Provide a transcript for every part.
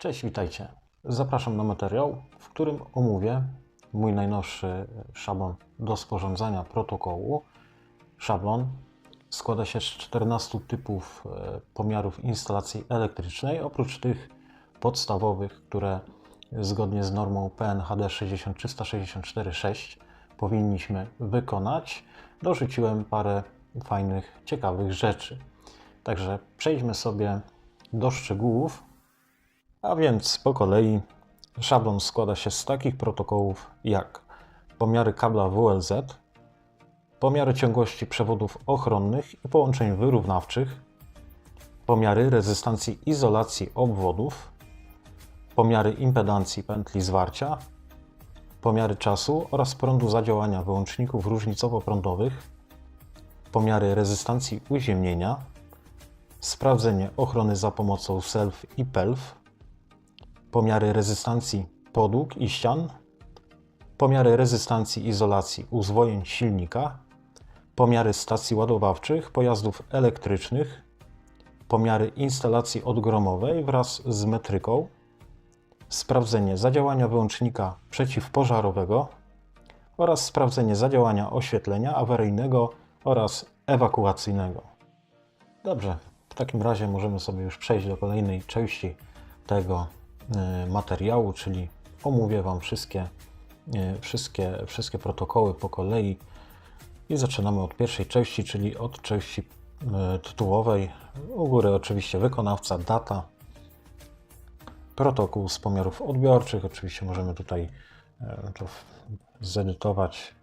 Cześć, witajcie. Zapraszam na materiał, w którym omówię mój najnowszy szablon do sporządzania protokołu. Szablon składa się z 14 typów e, pomiarów instalacji elektrycznej, oprócz tych podstawowych, które zgodnie z normą PNHD 60364-6 powinniśmy wykonać. Dorzuciłem parę fajnych, ciekawych rzeczy. Także przejdźmy sobie do szczegółów. A więc po kolei szablon składa się z takich protokołów jak pomiary kabla WLZ, pomiary ciągłości przewodów ochronnych i połączeń wyrównawczych, pomiary rezystancji izolacji obwodów, pomiary impedancji pętli zwarcia, pomiary czasu oraz prądu zadziałania wyłączników różnicowo-prądowych, pomiary rezystancji uziemnienia, sprawdzenie ochrony za pomocą SELF i PELF, pomiary rezystancji podłóg i ścian, pomiary rezystancji izolacji uzwojeń silnika, pomiary stacji ładowawczych pojazdów elektrycznych, pomiary instalacji odgromowej wraz z metryką, sprawdzenie zadziałania wyłącznika przeciwpożarowego oraz sprawdzenie zadziałania oświetlenia awaryjnego oraz ewakuacyjnego. Dobrze, w takim razie możemy sobie już przejść do kolejnej części tego materiału, czyli omówię Wam wszystkie, y, wszystkie, wszystkie protokoły po kolei i zaczynamy od pierwszej części, czyli od części y, tytułowej. U góry oczywiście wykonawca, data, protokół z pomiarów odbiorczych. Oczywiście możemy tutaj to zedytować.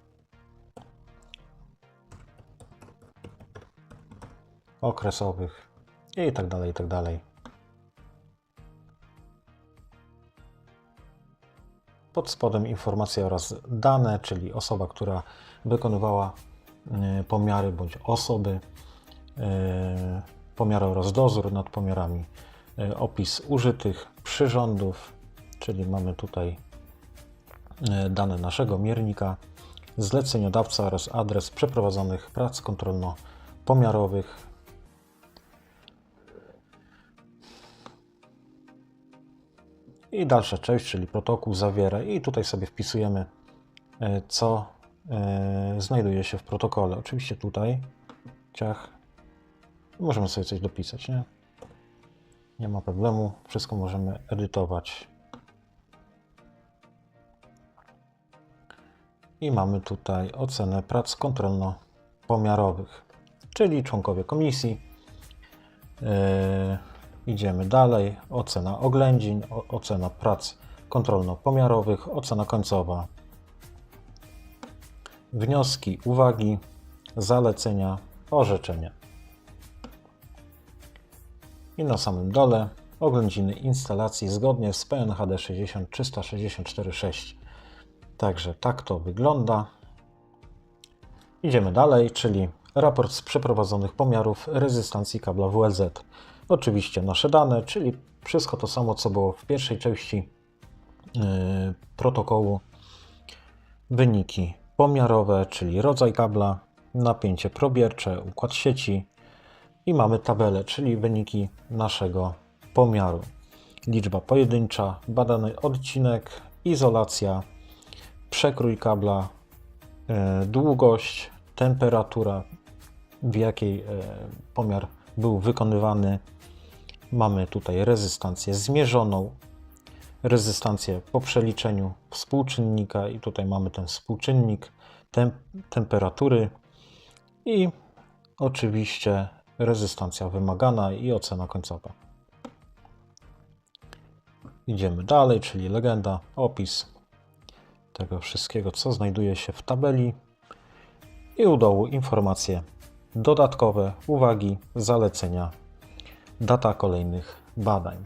Okresowych i tak dalej, i tak dalej. Pod spodem informacje oraz dane, czyli osoba, która wykonywała e, pomiary bądź osoby, e, pomiary oraz dozór nad pomiarami, e, opis użytych przyrządów, czyli mamy tutaj e, dane naszego miernika, zleceniodawca oraz adres przeprowadzonych prac kontrolno-pomiarowych. I dalsza część, czyli protokół zawiera i tutaj sobie wpisujemy e, co e, znajduje się w protokole. Oczywiście tutaj ciach możemy sobie coś dopisać, nie? Nie ma problemu, wszystko możemy edytować. I mamy tutaj ocenę prac kontrolno-pomiarowych, czyli członkowie komisji. Yy, idziemy dalej. Ocena oględzin, ocena prac kontrolno-pomiarowych, ocena końcowa. Wnioski, uwagi, zalecenia, orzeczenia. I na samym dole oględziny instalacji zgodnie z PNHD 60364-6. Także tak to wygląda. Idziemy dalej, czyli raport z przeprowadzonych pomiarów rezystancji kabla WLZ. Oczywiście nasze dane, czyli wszystko to samo, co było w pierwszej części yy, protokołu. Wyniki pomiarowe, czyli rodzaj kabla, napięcie probiercze, układ sieci, i mamy tabelę, czyli wyniki naszego pomiaru. Liczba pojedyncza, badany odcinek, izolacja, przekrój kabla, e, długość, temperatura, w jakiej e, pomiar był wykonywany. Mamy tutaj rezystancję zmierzoną, rezystancję po przeliczeniu współczynnika i tutaj mamy ten współczynnik tem temperatury i oczywiście rezystancja wymagana i ocena końcowa. Idziemy dalej, czyli legenda, opis tego wszystkiego, co znajduje się w tabeli i u dołu informacje dodatkowe, uwagi, zalecenia, data kolejnych badań.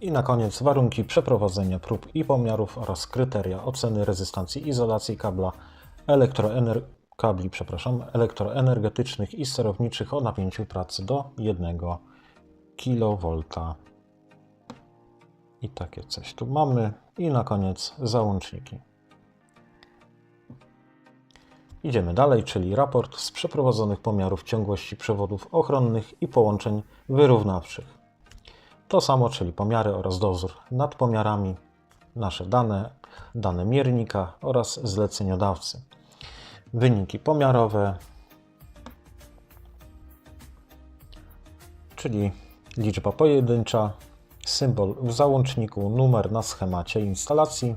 I na koniec warunki przeprowadzenia prób i pomiarów oraz kryteria oceny rezystancji izolacji kabla elektroener... kabli przepraszam, elektroenergetycznych i sterowniczych o napięciu pracy do 1 kV. I takie coś tu mamy. I na koniec załączniki. Idziemy dalej, czyli raport z przeprowadzonych pomiarów ciągłości przewodów ochronnych i połączeń wyrównawczych. To samo, czyli pomiary oraz dozór nad pomiarami, nasze dane, dane miernika oraz zleceniodawcy. Wyniki pomiarowe, czyli liczba pojedyncza, symbol w załączniku, numer na schemacie instalacji,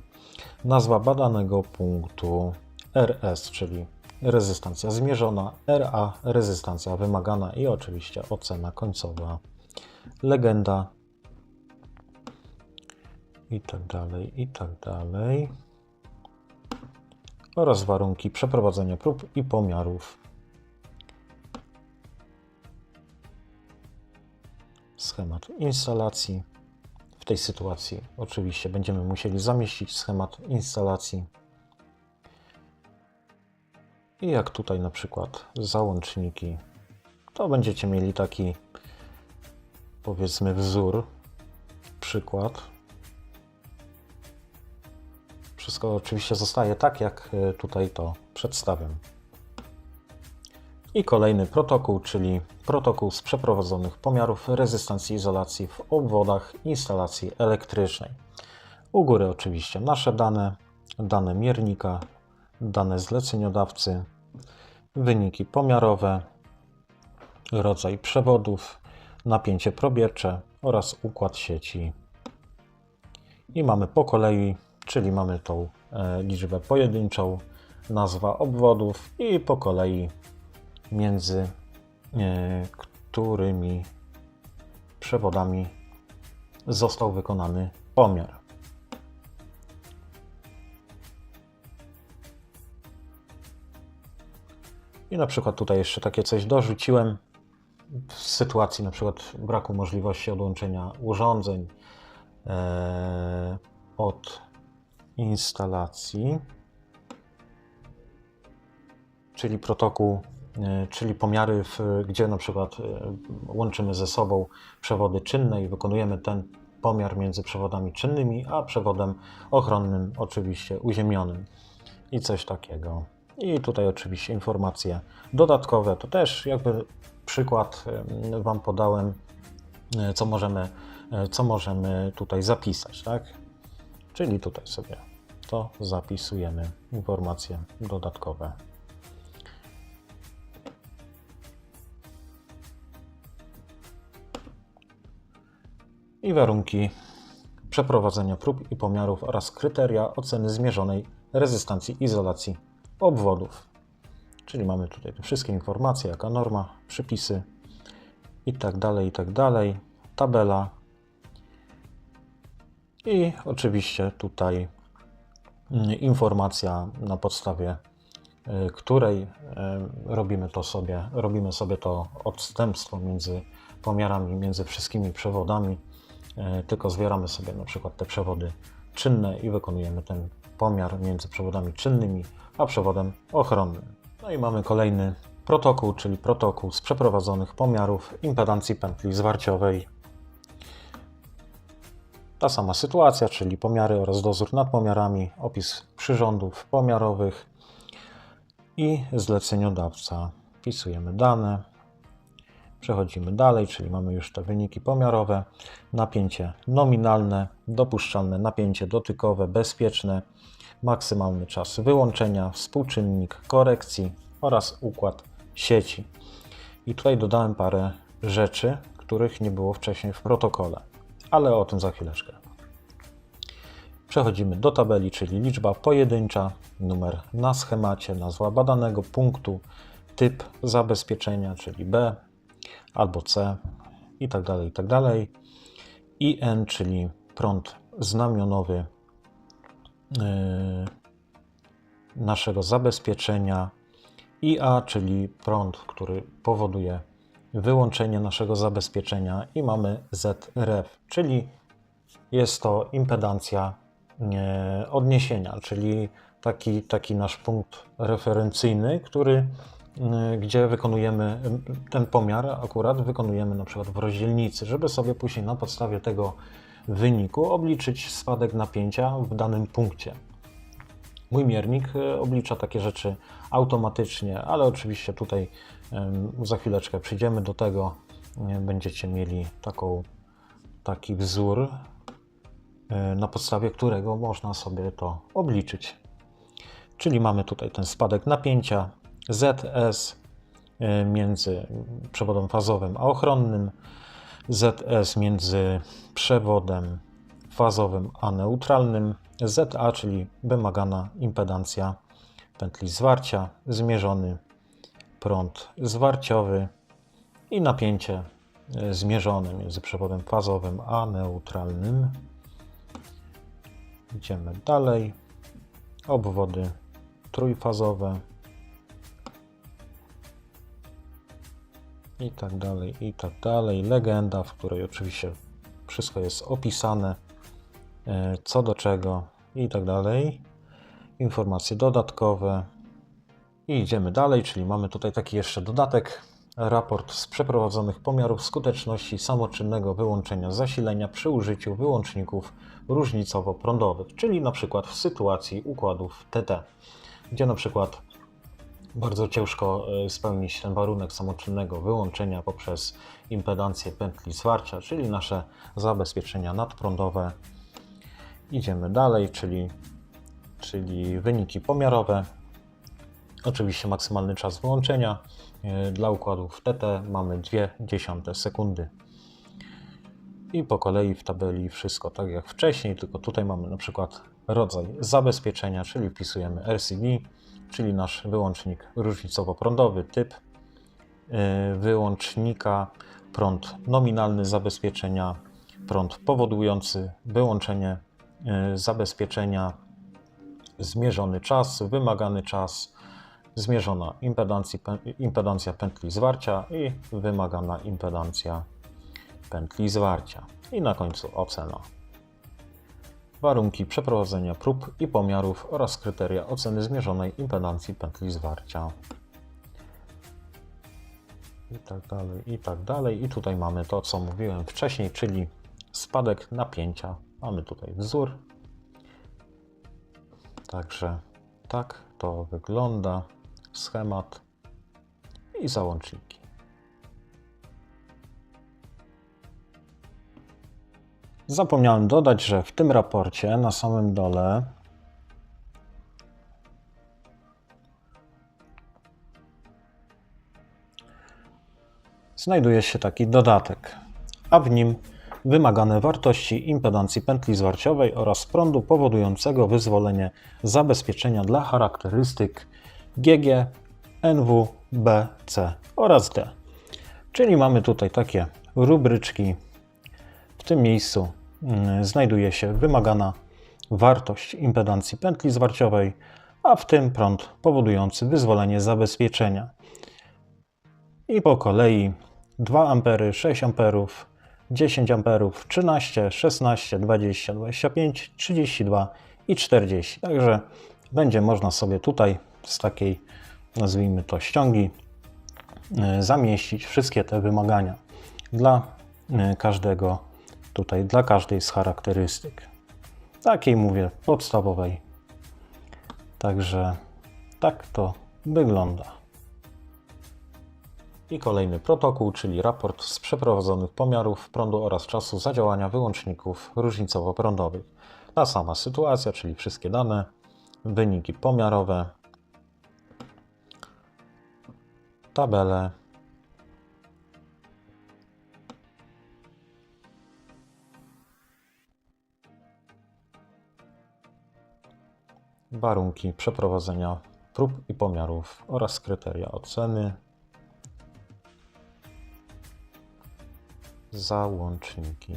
nazwa badanego punktu RS, czyli rezystancja zmierzona, RA rezystancja wymagana i oczywiście ocena końcowa, legenda i tak dalej, i tak dalej. Oraz warunki przeprowadzenia prób i pomiarów. Schemat instalacji. W tej sytuacji oczywiście będziemy musieli zamieścić schemat instalacji. I jak tutaj na przykład załączniki, to będziecie mieli taki powiedzmy wzór, przykład. Wszystko oczywiście zostaje tak, jak e, tutaj to przedstawiam. I kolejny protokół, czyli protokół z przeprowadzonych pomiarów rezystancji izolacji w obwodach instalacji elektrycznej. U góry oczywiście nasze dane, dane miernika, dane zleceniodawcy, wyniki pomiarowe, rodzaj przewodów, napięcie probiercze oraz układ sieci. I mamy po kolei, czyli mamy tą e, liczbę pojedynczą, nazwa obwodów i po kolei między e, którymi przewodami został wykonany pomiar. I na przykład tutaj jeszcze takie coś dorzuciłem w sytuacji na przykład braku możliwości odłączenia urządzeń e, od instalacji, czyli protokół, e, czyli pomiary, w, gdzie na przykład e, łączymy ze sobą przewody czynne i wykonujemy ten pomiar między przewodami czynnymi, a przewodem ochronnym, oczywiście uziemionym i coś takiego. I tutaj oczywiście informacje dodatkowe, to też jakby przykład Wam podałem, e, co możemy, e, co możemy tutaj zapisać, tak? Czyli tutaj sobie to zapisujemy, informacje dodatkowe. I warunki przeprowadzenia prób i pomiarów oraz kryteria oceny zmierzonej rezystancji izolacji obwodów. Czyli mamy tutaj te wszystkie informacje, jaka norma, przypisy i tak dalej, i tak dalej, tabela. I oczywiście tutaj mm, informacja na podstawie y, której y, robimy to sobie, robimy sobie to odstępstwo między pomiarami, między wszystkimi przewodami, y, tylko zbieramy sobie na przykład te przewody czynne i wykonujemy ten pomiar między przewodami czynnymi a przewodem ochronnym. No i mamy kolejny protokół, czyli protokół z przeprowadzonych pomiarów impedancji pętli zwarciowej. Ta sama sytuacja, czyli pomiary oraz dozór nad pomiarami, opis przyrządów pomiarowych i zleceniodawca. Wpisujemy dane, przechodzimy dalej, czyli mamy już te wyniki pomiarowe, napięcie nominalne, dopuszczalne napięcie dotykowe, bezpieczne, maksymalny czas wyłączenia, współczynnik korekcji oraz układ sieci. I tutaj dodałem parę rzeczy, których nie było wcześniej w protokole, ale o tym za chwileczkę. Przechodzimy do tabeli, czyli liczba pojedyncza, numer na schemacie, nazwa badanego punktu, typ zabezpieczenia, czyli B albo C i tak dalej, i tak dalej. IN, czyli prąd znamionowy yy, naszego zabezpieczenia. IA, czyli prąd, który powoduje wyłączenie naszego zabezpieczenia i mamy ZRF, czyli jest to impedancja e, odniesienia, czyli taki, taki nasz punkt referencyjny, który, gdzie wykonujemy ten pomiar, akurat wykonujemy na przykład w rozdzielnicy, żeby sobie później na podstawie tego wyniku obliczyć spadek napięcia w danym punkcie. Mój miernik e, oblicza takie rzeczy automatycznie, ale oczywiście tutaj za chwileczkę przyjdziemy do tego. Będziecie mieli taką, taki wzór, na podstawie którego można sobie to obliczyć. Czyli mamy tutaj ten spadek napięcia ZS e, między przewodem fazowym a ochronnym, ZS między przewodem fazowym a neutralnym, ZA, czyli wymagana impedancja pętli zwarcia, zmierzony prąd zwarciowy i napięcie e, zmierzone między przewodem fazowym a neutralnym. Idziemy dalej. Obwody trójfazowe. I tak dalej, i tak dalej. Legenda, w której oczywiście wszystko jest opisane, e, co do czego i tak dalej. Informacje dodatkowe. I idziemy dalej, czyli mamy tutaj taki jeszcze dodatek. Raport z przeprowadzonych pomiarów skuteczności samoczynnego wyłączenia zasilenia przy użyciu wyłączników różnicowo-prądowych, czyli na przykład w sytuacji układów TT, gdzie na przykład bardzo ciężko e, spełnić ten warunek samoczynnego wyłączenia poprzez impedancję pętli zwarcia, czyli nasze zabezpieczenia nadprądowe. Idziemy dalej, czyli, czyli wyniki pomiarowe. Oczywiście maksymalny czas wyłączenia e, dla układów TT mamy 0,2 sekundy. I po kolei w tabeli wszystko tak jak wcześniej, tylko tutaj mamy na przykład rodzaj zabezpieczenia, czyli wpisujemy RCD, czyli nasz wyłącznik różnicowo-prądowy, typ e, wyłącznika, prąd nominalny zabezpieczenia, prąd powodujący wyłączenie e, zabezpieczenia, zmierzony czas, wymagany czas, zmierzona impedancja pętli zwarcia i wymagana impedancja pętli zwarcia. I na końcu ocena. Warunki przeprowadzenia prób i pomiarów oraz kryteria oceny zmierzonej impedancji pętli zwarcia. I tak dalej, i tak dalej. I tutaj mamy to, co mówiłem wcześniej, czyli spadek napięcia. Mamy tutaj wzór. Także tak to wygląda. Schemat i załączniki. Zapomniałem dodać, że w tym raporcie na samym dole znajduje się taki dodatek, a w nim wymagane wartości impedancji pętli zwarciowej oraz prądu powodującego wyzwolenie zabezpieczenia dla charakterystyk GG, NW, B, C oraz D. Czyli mamy tutaj takie rubryczki. W tym miejscu znajduje się wymagana wartość impedancji pętli zwarciowej, a w tym prąd powodujący wyzwolenie zabezpieczenia. I po kolei 2 A, 6 A, 10 A, 13, 16, 20, 25, 32 i 40. Także będzie można sobie tutaj z takiej, nazwijmy to, ściągi e, zamieścić wszystkie te wymagania dla e, każdego tutaj, dla każdej z charakterystyk. Takiej mówię, podstawowej. Także tak to wygląda. I kolejny protokół, czyli raport z przeprowadzonych pomiarów prądu oraz czasu zadziałania wyłączników różnicowo-prądowych. Ta sama sytuacja, czyli wszystkie dane, wyniki pomiarowe, tabele. Warunki przeprowadzenia prób i pomiarów oraz kryteria oceny. Załączniki.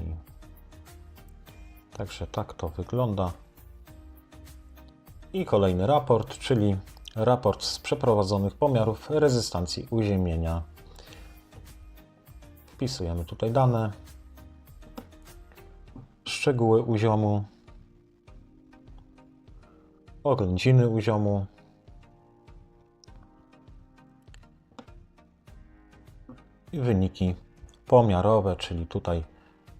Także tak to wygląda. I kolejny raport, czyli raport z przeprowadzonych pomiarów rezystancji uziemienia. Wpisujemy tutaj dane, szczegóły uziomu, oględziny uziomu, i wyniki pomiarowe, czyli tutaj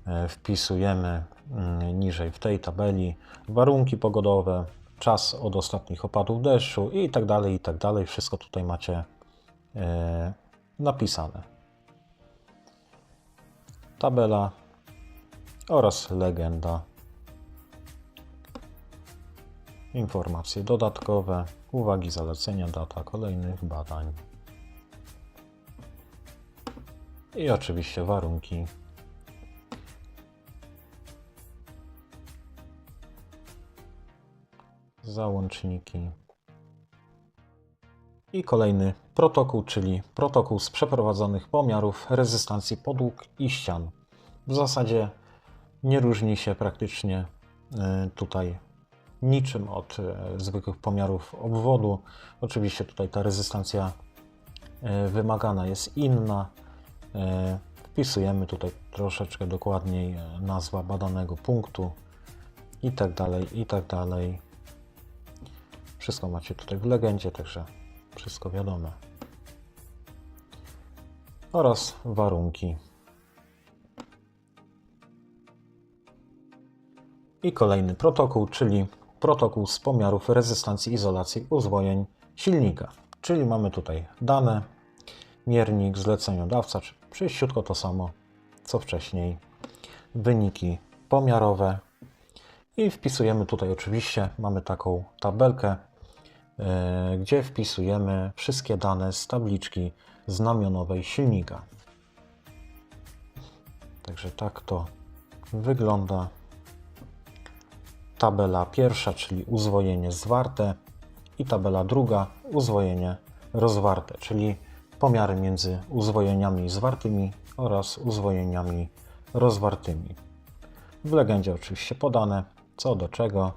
e, wpisujemy mm, niżej w tej tabeli warunki pogodowe, czas od ostatnich opadów deszczu i tak dalej, i tak dalej. Wszystko tutaj macie e, napisane. Tabela oraz legenda. Informacje dodatkowe, uwagi, zalecenia, data kolejnych badań. I oczywiście warunki. Załączniki. I kolejny protokół, czyli protokół z przeprowadzonych pomiarów rezystancji podłóg i ścian. W zasadzie nie różni się praktycznie e, tutaj niczym od e, zwykłych pomiarów obwodu. Oczywiście tutaj ta rezystancja e, wymagana jest inna. E, Wpisujemy tutaj troszeczkę dokładniej nazwa badanego punktu i tak dalej, i tak dalej. Wszystko macie tutaj w legendzie, także wszystko wiadome. Oraz warunki. I kolejny protokół, czyli protokół z pomiarów rezystancji izolacji uzwojeń silnika. Czyli mamy tutaj dane, miernik, zleceniodawca, przejściutko to samo co wcześniej, wyniki pomiarowe i wpisujemy tutaj oczywiście, mamy taką tabelkę, e, gdzie wpisujemy wszystkie dane z tabliczki znamionowej silnika. Także tak to wygląda. Tabela pierwsza, czyli uzwojenie zwarte i tabela druga, uzwojenie rozwarte, czyli pomiary między uzwojeniami zwartymi oraz uzwojeniami rozwartymi. W legendzie oczywiście podane co do czego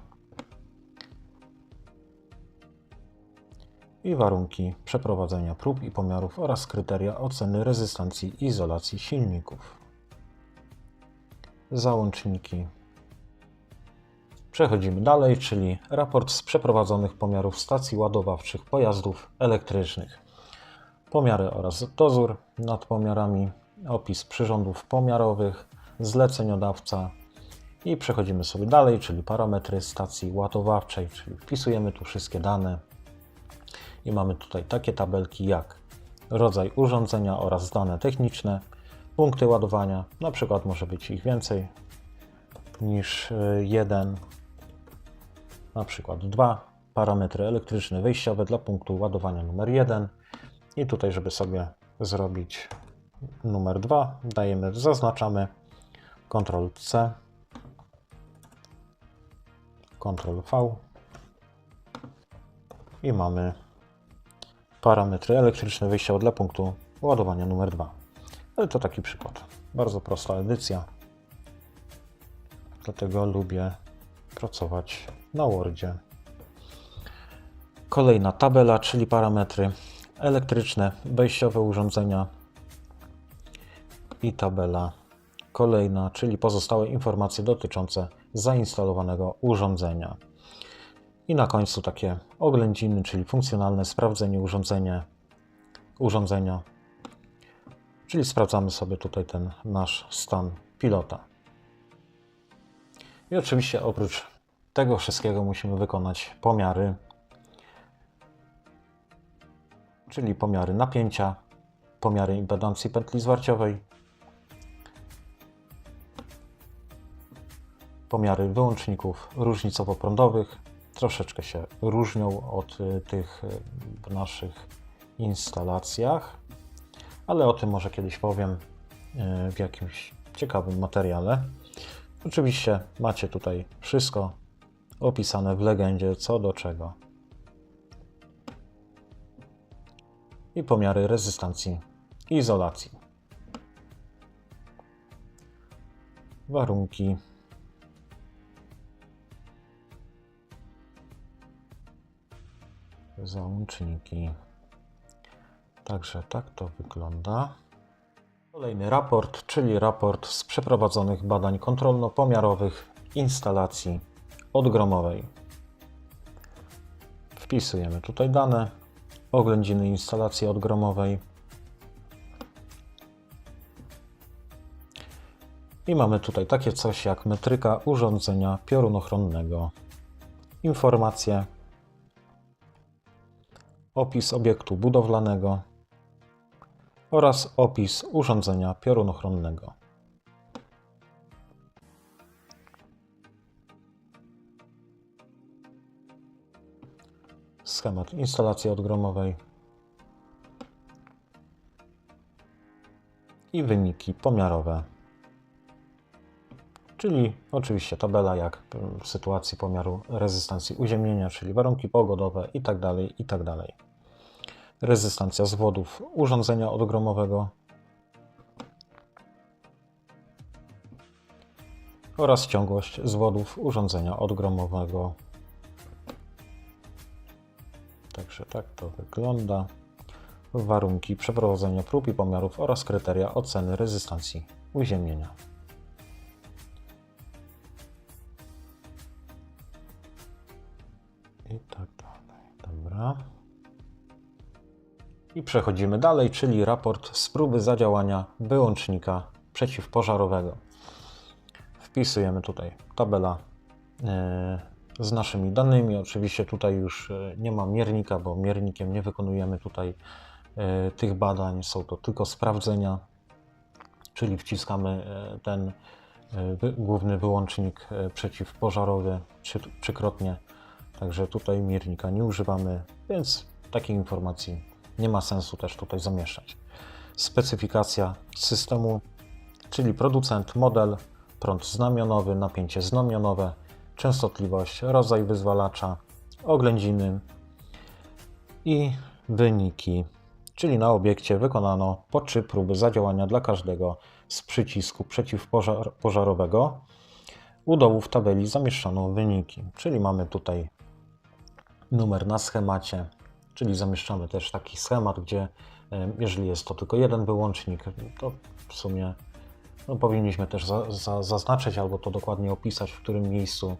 i warunki przeprowadzenia prób i pomiarów oraz kryteria oceny rezystancji i izolacji silników. Załączniki. Przechodzimy dalej, czyli raport z przeprowadzonych pomiarów stacji ładowawczych pojazdów elektrycznych. Pomiary oraz dozór nad pomiarami, opis przyrządów pomiarowych, zleceniodawca i przechodzimy sobie dalej, czyli parametry stacji ładowawczej, czyli wpisujemy tu wszystkie dane i mamy tutaj takie tabelki jak rodzaj urządzenia oraz dane techniczne, punkty ładowania, na przykład może być ich więcej niż y, jeden, na przykład dwa parametry elektryczne wejściowe dla punktu ładowania numer 1 i tutaj, żeby sobie zrobić numer 2, dajemy, zaznaczamy Ctrl C, Ctrl V i mamy parametry elektryczne wyjściowe dla punktu ładowania numer 2. Ale to taki przykład. Bardzo prosta edycja. Dlatego lubię pracować na Wordzie. Kolejna tabela, czyli parametry elektryczne, wejściowe urządzenia i tabela kolejna, czyli pozostałe informacje dotyczące zainstalowanego urządzenia. I na końcu takie oględziny, czyli funkcjonalne sprawdzenie urządzenia, urządzenia. Czyli sprawdzamy sobie tutaj ten nasz stan pilota. I oczywiście oprócz tego wszystkiego musimy wykonać pomiary, czyli pomiary napięcia, pomiary impedancji pętli zwarciowej, pomiary wyłączników różnicowo-prądowych. Troszeczkę się różnią od y, tych y, w naszych instalacjach, ale o tym może kiedyś powiem y, w jakimś ciekawym materiale. Oczywiście macie tutaj wszystko opisane w legendzie co do czego. I pomiary rezystancji izolacji. Warunki załączniki. Także tak to wygląda. Kolejny raport, czyli raport z przeprowadzonych badań kontrolno-pomiarowych instalacji odgromowej. Wpisujemy tutaj dane, oględziny instalacji odgromowej. I mamy tutaj takie coś jak metryka urządzenia piorunochronnego. Informacje, opis obiektu budowlanego oraz opis urządzenia piorunochronnego. Schemat instalacji odgromowej i wyniki pomiarowe. Czyli oczywiście tabela jak w sytuacji pomiaru rezystancji uziemnienia, czyli warunki pogodowe itd. itd. Rezystancja zwodów urządzenia odgromowego oraz ciągłość zwodów urządzenia odgromowego. Także tak to wygląda. Warunki przeprowadzenia prób i pomiarów oraz kryteria oceny rezystancji uziemnienia. Przechodzimy dalej, czyli raport z próby zadziałania wyłącznika przeciwpożarowego. Wpisujemy tutaj tabela e, z naszymi danymi. Oczywiście tutaj już e, nie ma miernika, bo miernikiem nie wykonujemy tutaj e, tych badań. Są to tylko sprawdzenia, czyli wciskamy ten główny wyłącznik przeciwpożarowy trzy, trzykrotnie. Także tutaj miernika nie używamy, więc takiej informacji nie ma sensu też tutaj zamieszczać. Specyfikacja systemu, czyli producent, model, prąd znamionowy, napięcie znamionowe, częstotliwość, rodzaj wyzwalacza, oględziny i wyniki. Czyli na obiekcie wykonano po trzy próby zadziałania dla każdego z przycisku przeciwpożarowego. U dołu w tabeli zamieszczono wyniki, czyli mamy tutaj numer na schemacie, czyli zamieszczamy też taki schemat, gdzie e, jeżeli jest to tylko jeden wyłącznik, to w sumie no, powinniśmy też za, za, zaznaczyć albo to dokładnie opisać, w którym miejscu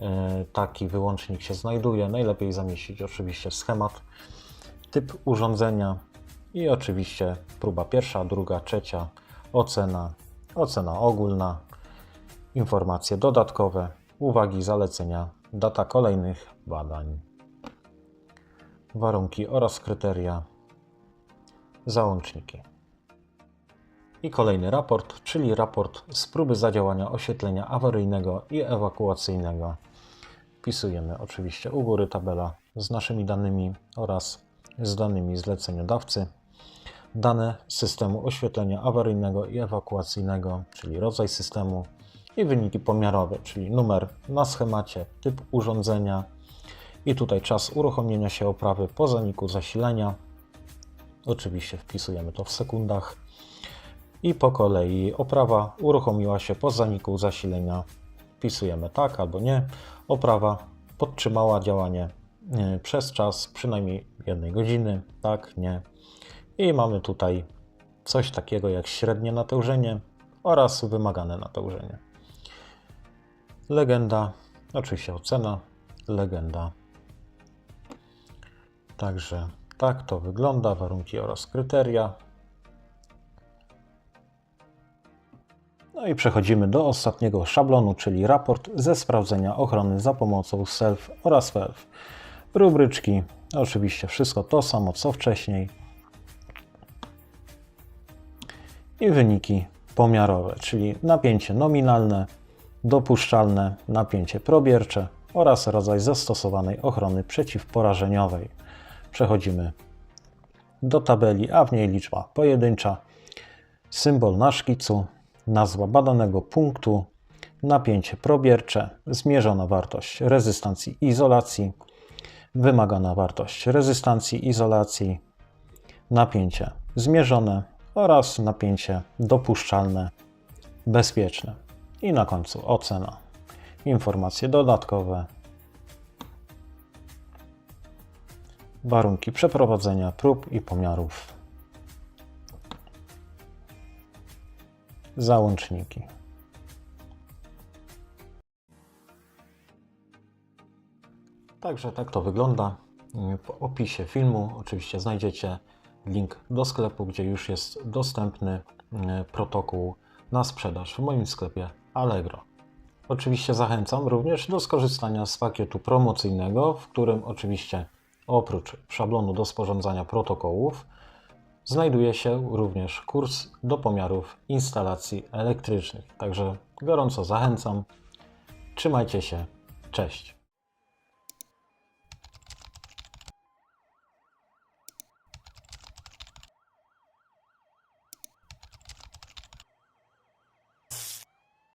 e, taki wyłącznik się znajduje. Najlepiej zamieścić oczywiście schemat, typ urządzenia i oczywiście próba pierwsza, druga, trzecia, ocena, ocena ogólna, informacje dodatkowe, uwagi, zalecenia, data kolejnych badań warunki oraz kryteria, załączniki. I kolejny raport, czyli raport z próby zadziałania oświetlenia awaryjnego i ewakuacyjnego. Wpisujemy oczywiście u góry tabela z naszymi danymi oraz z danymi zleceniodawcy. Dane systemu oświetlenia awaryjnego i ewakuacyjnego, czyli rodzaj systemu i wyniki pomiarowe, czyli numer na schemacie, typ urządzenia, i tutaj czas uruchomienia się oprawy po zaniku zasilenia. Oczywiście wpisujemy to w sekundach. I po kolei oprawa uruchomiła się po zaniku zasilenia. Wpisujemy tak albo nie. Oprawa podtrzymała działanie e, przez czas przynajmniej jednej godziny. Tak, nie. I mamy tutaj coś takiego jak średnie natężenie oraz wymagane natężenie. Legenda, oczywiście ocena, legenda Także tak to wygląda, warunki oraz kryteria. No i przechodzimy do ostatniego szablonu, czyli raport ze sprawdzenia ochrony za pomocą SELF oraz FELF. Rubryczki, oczywiście wszystko to samo co wcześniej. I wyniki pomiarowe, czyli napięcie nominalne, dopuszczalne napięcie probiercze oraz rodzaj zastosowanej ochrony przeciwporażeniowej. Przechodzimy do tabeli, a w niej liczba pojedyncza, symbol na szkicu, nazwa badanego punktu, napięcie probiercze, zmierzona wartość rezystancji izolacji, wymagana wartość rezystancji izolacji, napięcie zmierzone oraz napięcie dopuszczalne, bezpieczne. I na końcu ocena. Informacje dodatkowe warunki przeprowadzenia prób i pomiarów, załączniki. Także tak to wygląda. W opisie filmu oczywiście znajdziecie link do sklepu, gdzie już jest dostępny e, protokół na sprzedaż w moim sklepie Allegro. Oczywiście zachęcam również do skorzystania z pakietu promocyjnego, w którym oczywiście oprócz szablonu do sporządzania protokołów znajduje się również kurs do pomiarów instalacji elektrycznych. Także gorąco zachęcam. Trzymajcie się. Cześć.